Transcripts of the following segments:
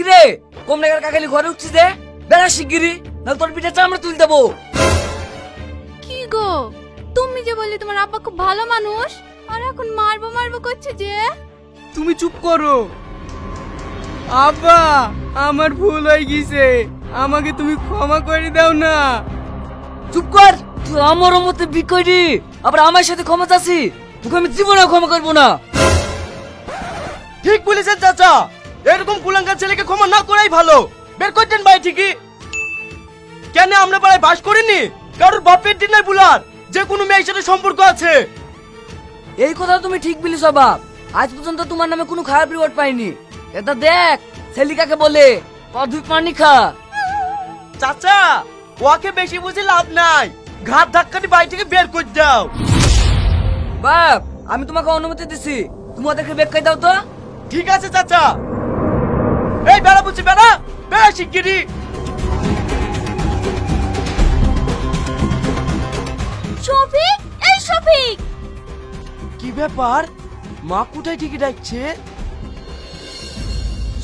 কিরে কম টাকার কাকালি ঘরে উঠছিস যে বেড়া শিগগিরি না তোর পিঠে চামড়া তুল দেবো। কি গো তুমি যে বললে তোমার আব্বা খুব ভালো মানুষ আর এখন মারবো মারবো করছে যে? তুমি চুপ করো। আব্বা আমার ভুল হয়ে গেছে। আমাকে তুমি ক্ষমা করে দাও না। চুপ কর তুই আমার মতে বিকরি আবার আমার সাথে ক্ষমা চাচ্ছি তোকে আমি জীবনে ক্ষমা করব না। ঠিক বলেছেন চাচা। এরকম কুলাঙ্গার ছেলেকে ক্ষমা না করাই ভালো। বের করতেন ভাই ঠিকই। কেন আমরা পাড়ায় বাস করিনি? কারোর বাপের দিন নাই বুলার। যে কোনো মেয়ের সাথে সম্পর্ক আছে। এই কথা তুমি ঠিক বলিস বাপ। আজ পর্যন্ত তোমার নামে কোনো খারাপ রিওয়ার্ড পাইনি। এটা দেখ ছেলিকাকে বলে? অধুই পানি খা। চাচা ওকে বেশি বুঝে লাভ নাই। ঘাট ধাক্কাটি বাড়ি থেকে বের করে দাও। বাপ আমি তোমাকে অনুমতি দিছি। তুমি ওদেরকে বেকাই দাও তো। ঠিক আছে চাচা। এই বেড়া বুঝছি বেড়া বেড়া শিগগিরি শফিক এই শফিক। কি ব্যাপার? মা কোথায় ঠিকই ডাকছে?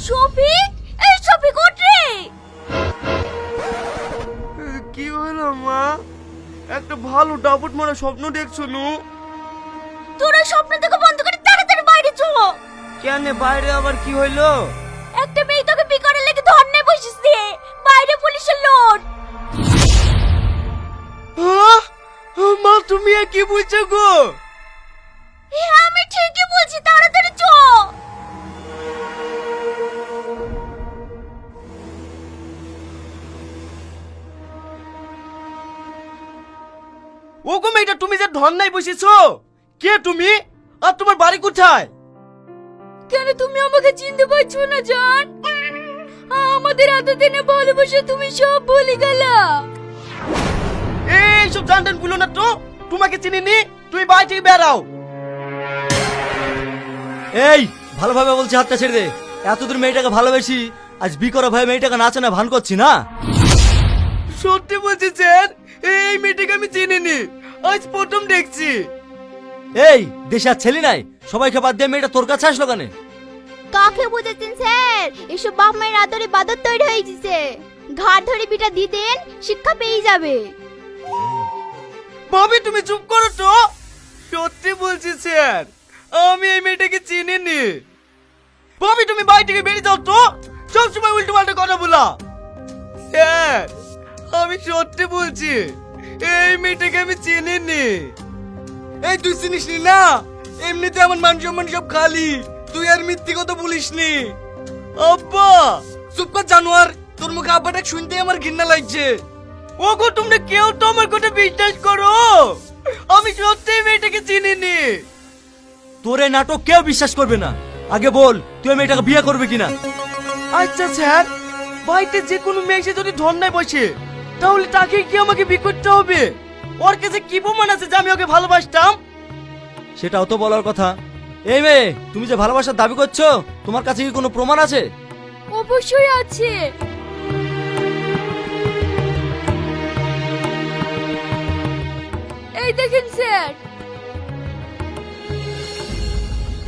শফিক এই শফিক ওঠ। রে কি হলো মা? একটা ভালো ডাবট মারা স্বপ্ন দেখছ নু? তোরা স্বপ্ন থেকে বন্ধ করে তাড়াতাড়ি বাইরে চ কেন বাইরে আবার কি হইল? মা কি বলছো গো? হ্যাঁ আমি ঠিকই বলছি তাড়াতাড়ি চ। ও গো মেয়েটা তুমি যে ধর্নায় বসেছো কে তুমি? আর তোমার বাড়ি কোথায়? কেন তুমি আমাকে চিনতে পারছ না জান? আমাদের এতদিনে ভালোবাসা তুমি সব ভুলে গেলা। এই সব জানতেন বলো না তো। তোমাকে চিনিনি? তুমি বাড়ি থেকে বেরাও এই ভালোভাবে বলছি হাতটা ছেড়ে দে। এতদূর মেয়েটাকে ভালোবেসি আজ বি করা ভয়ে মেয়েটাকে নাচে না ভান করছি না? সত্যি বলছি স্যার এই মেয়েটাকে আমি চিনিনি। আজ প্রথম দেখছি। এই দেশে আর ছেলে নাই। সবাইকে বাদ দিয়ে মেয়েটা তোর কাছে আসলো কেন? কাকে বুঝেছেন স্যার? এসব বাপ মায়ের আদরে বাদর তৈরি হয়ে গেছে। ঘাট ধরে বিটা দিয়ে দেন শিক্ষা পেয়ে যাবে। ভাবি তুমি চুপ করো তো। সত্যি বলছি, স্যার, আমি এই মেয়েটাকে চিনিনি। ভাবি তুমি বাড়ি থেকে বেরিয়ে যাও তো। সবসময় উল্টো পাল্টা কথা বলা। স্যার, আমি সত্যি বলছি, এই মেয়েটাকে আমি চিনিনি। এই তুই চিনিস নি না? এমনিতে আমার মান সম্মান সব খালি। তুই আর মিথ্যে কথা বলিস নি। আব্বা, চুপ কর জানোয়ার, তোর মুখে আব্বাটা শুনতে আমার ঘৃণা লাগছে। ওগো তোমরা কেউ তো আমার কথা বিশ্বাস করো। আমি সত্যি মেয়েটাকে চিনিনি। তোর এই নাটক কেউ বিশ্বাস করবে না। আগে বল তুই মেয়েটাকে বিয়ে করবে কিনা? আচ্ছা স্যার বাড়িতে যে কোনো মেয়ে এসে যদি ধর্নায় বসে তাহলে তাকে কি আমাকে বিয়ে করতে হবে? ওর কাছে কি প্রমাণ আছে যে আমি ওকে ভালোবাসতাম? সেটাও তো বলার কথা। এই মেয়ে তুমি যে ভালোবাসার দাবি করছ তোমার কাছে কি কোনো প্রমাণ আছে? অবশ্যই আছে। দেখেন স্যার।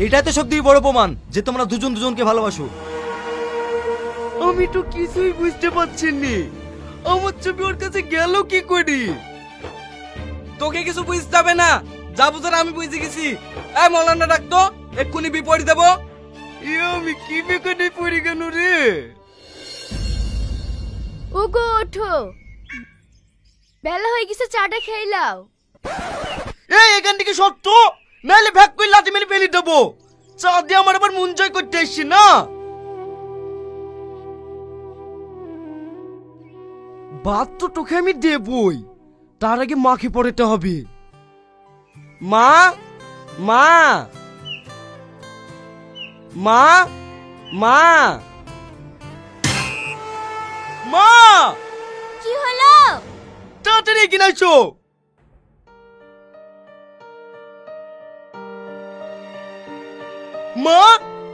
এটাই তো সব থেকে বড় প্রমাণ যে তোমরা দুজন দুজনকে ভালোবাসো। আমি তো কিছুই বুঝতে পারছি নি আমার ছবি ওর কাছে গেল কি করি? তোকে কিছু বুঝতে হবে না। যা বুঝার আমি বুঝে গেছি। এই মৌলানা ডাকতো এক্ষুনি বিপরীত দেবো। এ আমি কি বেকারে পড়ে গেল রে? ওগো ওঠো। বেলা হয়ে গেছে চাটা খেয়ে লাও এই এখান থেকে সত্য? নাহলে ভ্যাক করে লাথি মেরে ফেলে দেবো। চা দিয়ে আমার আবার মন জয় করতে এসছি না? বাদ তো তোকে আমি দেবই। তার আগে মাকে পড়াতে হবে। মা? মা? মা? মা? মা! কি হলো? তাড়াতাড়ি এগিয়ে মা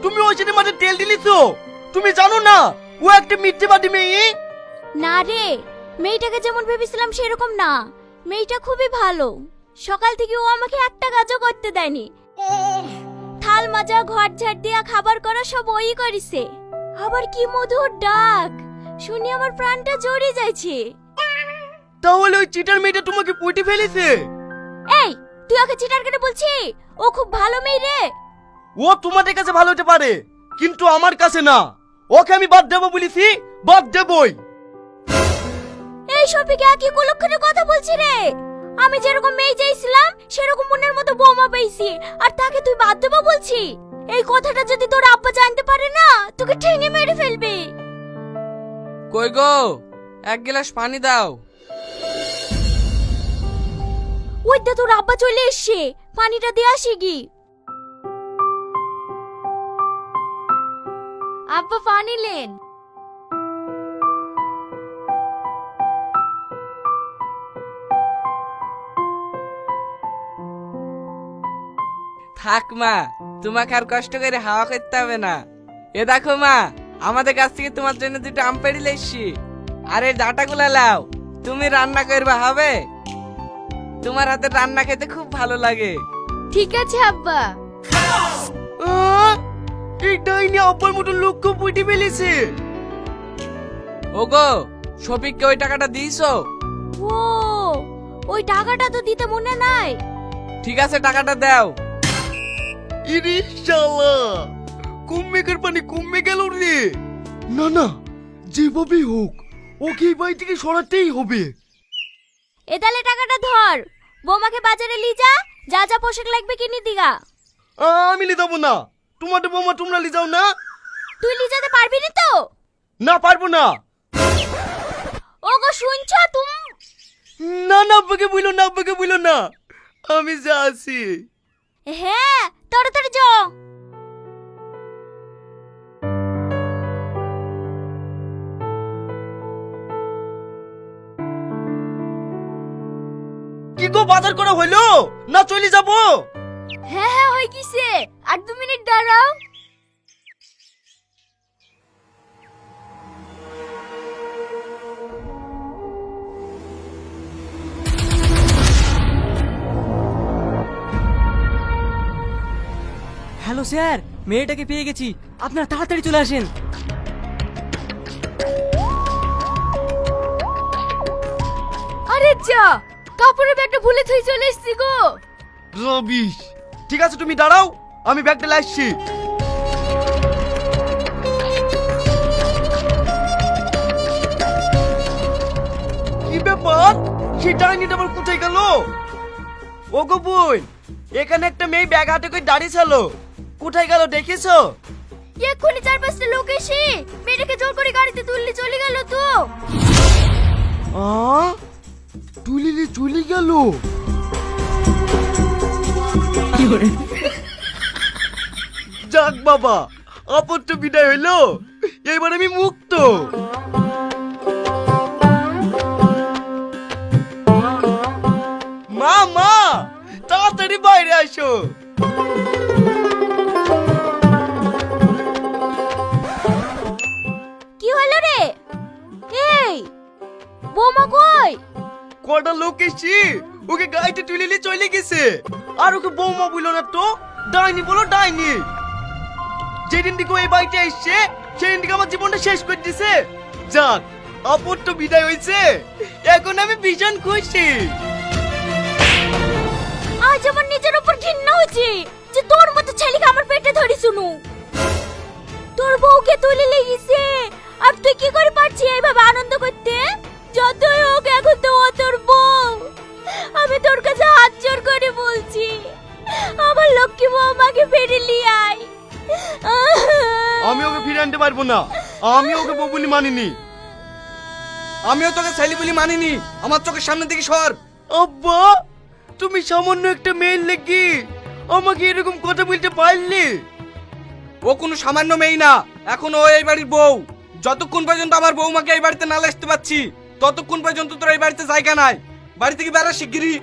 তুমি ওই সাথে মাঝে তেল দিলি তো তুমি জানো না ও একটা মিথ্যেবাদী মেয়ে? না রে মেয়েটাকে যেমন ভেবেছিলাম সেরকম না। মেয়েটা খুবই ভালো। সকাল থেকে ও আমাকে একটা কাজও করতে দেয়নি। থাল মাজা ঘর ঝাড় দেয়া খাবার করা সব ওই করিছে। আবার কি মধুর ডাক। শুনি আমার প্রাণটা জড়ে যাচ্ছে তাহলে ওই চিটার মেয়েটা তোমাকে পুঁটি ফেলেছে? এই তুই ওকে চিটার কেটে বলছি? ও খুব ভালো মেয়ে রে। ও তোমাদের কাছে ভালো হতে পারে কিন্তু আমার কাছে না। ওকে আমি বাদ দেবো বলেছি বাদ দেবই। এই সপিকে একই কুলক্ষণে কথা বলছি রে? আমি যেরকম মেয়ে চাইছিলাম সেরকম মনের মতো বৌমা পেয়েছি। আর তাকে তুই বাদ দেবো বলছি? এই কথাটা যদি তোর আব্বা জানতে পারে না তোকে ঠেঙে মেরে ফেলবে। কই গো? এক গ্লাস পানি দাও। ওই তোর আব্বা চলে এসছে। পানিটা দিয়ে আসি কি? আব্বা পানি লেন থাক মা তোমাকে আর কষ্ট করে হাওয়া করতে হবে না। এ দেখো মা আমাদের কাছ থেকে তোমার জন্য দুটো আম পেড়ি এসছি আর এই ডাটাগুলা লাও তুমি রান্না করবে হবে? তোমার হাতে রান্না খেতে খুব ভালো লাগে। ঠিক আছে আব্বা! এই ডাইনি আব্বার মতো লক্ষ্য পুঁটি ফেলেছে। ওগো শফিককে ওই টাকাটা দিয়েছ? ও ওই টাকাটা তো দিতে মনে নাই। ঠিক আছে টাকাটা দাও। ইরে শালা কমে পানি কমে গেল রে। না না যেভাবেই হোক ওকে এই বাড়ি থেকে সরাতেই হবে। এ তাহলে টাকাটা ধর। বৌমাকে বাজারে লি যা যা যা পোশাক লাগবে কিনে দিগা। আমি লি যাব না। তোমাদের বৌমা তোমরা লি যাও না? তুই লি যেতে পারবি না তো? না পারব না। ওগো শুনছ তুমি? না না আব্বাকে বইলো না আব্বাকে বইলো না। আমি যা আছি। হ্যাঁ তাড়াতাড়ি যাও। কি গো বাজার করা হইল? না চলে যাব? হ্যাঁ হ্যাঁ হয়ে গেছে। আর দু মিনিট দাঁড়াও। হ্যালো স্যার মেয়েটাকে পেয়ে গেছি। আপনারা তাড়াতাড়ি চলে আসেন। আরে যা কাপড়ের ব্যাগটা ভুলে থই চলে এসেছি গো। রবিশ ঠিক আছে তুমি দাঁড়াও আমি ব্যাগটা লাসছি কি ব্যাপার? সেই ডাইনিটা আবার কোথায় গেল? ও গো বোন এখানে একটা মেয়ে ব্যাগ হাতে করে দাঁড়িয়ে ছিল। কোথায় গেল দেখেছ এক্ষুনি চার পাঁচটা লোক এসে মেয়েটাকে জোর করে গাড়িতে তুললে চলে গেল তো। আ? তুলিলে চলে গেল? যাক বাবা আপত্ত বিদায় হইল। এবার আমি মুক্ত। মা মা তাড়াতাড়ি বাইরে আসো। কি হলো রে? এই বৌমা কই? কটা লোক এসছি? ওকে গাড়িতে তুলে নিয়ে চলে গেছে। আর ওকে বৌমা বলল না তো, ডাইনি বলো, ডাইনি। যেদিন ও এই বাড়িতে এসছে, সেদিন থেকে আমার জীবনটা শেষ করে দিছে। যাক অপর তো বিদায় হয়েছে। এখন আমি ভীষণ খুশি। আজ আমার নিজের উপর ঘৃণা হচ্ছে যে তোর মতো ছেলেকে আমার পেটে ধরি শুনু। তোর বউকে তুলে লেগেছে আর তুই কি করে পারছিস এইভাবে আনন্দ করতে? যতই হোক এখন তো ও তোর আমি তোর কাছে হাত জোর করে বলছি। আমার লক্ষ্মী বউ আমাকে ফেরে নিয়ে আয়। আমি ওকে ফিরে আনতে পারব না। আমি ওকে বউ বলি মানিনি। আমিও তোকে ছেলে বলি মানিনি। আমার চোখের সামনে থেকে সর। আব্বা তুমি সামান্য একটা মেয়ের লেগে আমাকে এরকম কথা বলতে পারলে? ও কোনো সামান্য মেয়ে না। এখন ও এই বাড়ির বউ। যতক্ষণ পর্যন্ত আমার বউমাকে এই বাড়িতে না আসতে পারছি ততক্ষণ পর্যন্ত তোর এই বাড়িতে জায়গা নাই। বাড়ি থেকে বেড়া শিগগিরই।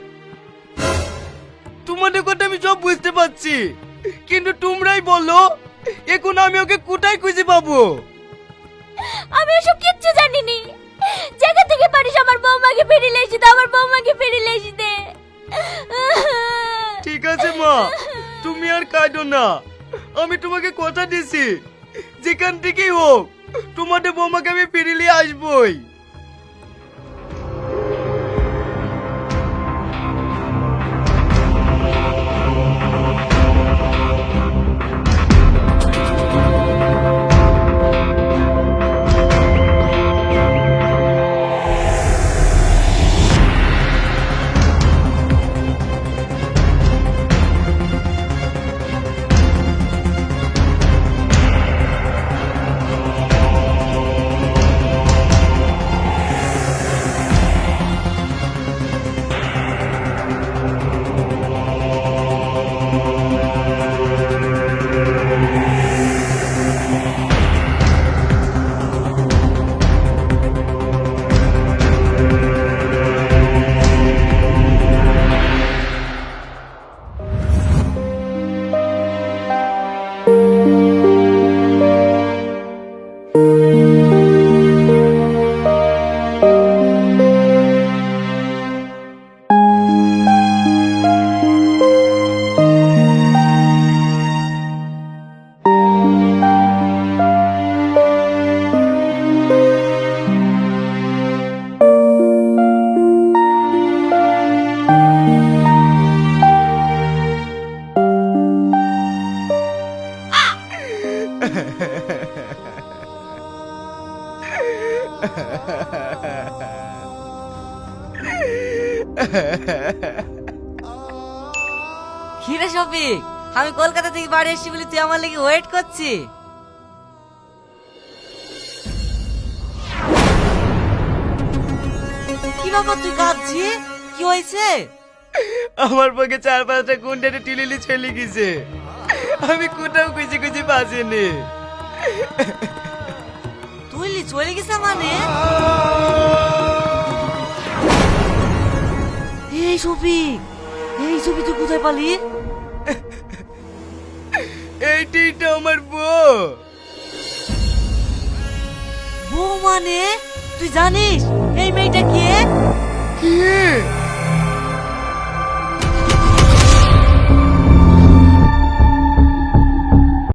তোমাদের কথা আমি সব বুঝতে পারছি। কিন্তু তোমরাই বলো এখন আমি ওকে কোথায় খুঁজে পাবো? আমি এসব কিচ্ছু জানিনি। জায়গা থেকে পারিস আমার বৌমাকে ফিরে লেসি দে আমার বৌমাকে ফিরে লেসি দে। ঠিক আছে মা। তুমি আর কাঁদো না। আমি তোমাকে কথা দিছি। যেখান থেকেই হোক তোমাদের বৌমাকে আমি ফিরে নিয়ে আসবই। আমি কলকাতা থেকে বাড়ি এসেছি বলে তুই আমার লেগে ওয়েট করছি কি বাবা তুই কাঁদছি কি হয়েছে? আমার পক্ষে চার পাঁচটা গুন্ডারে টিলিলি চলে গেছে। আমি কোথাও খুঁজে খুঁজে পাচ্ছিনি। তুই লি চলে গেছে মানে? এই শফিক এই ছবি তুই কোথায় পালি? এইটাই তো আমার বউ। বউ মানে? তুই জানিস এই মেয়েটা কে? কি?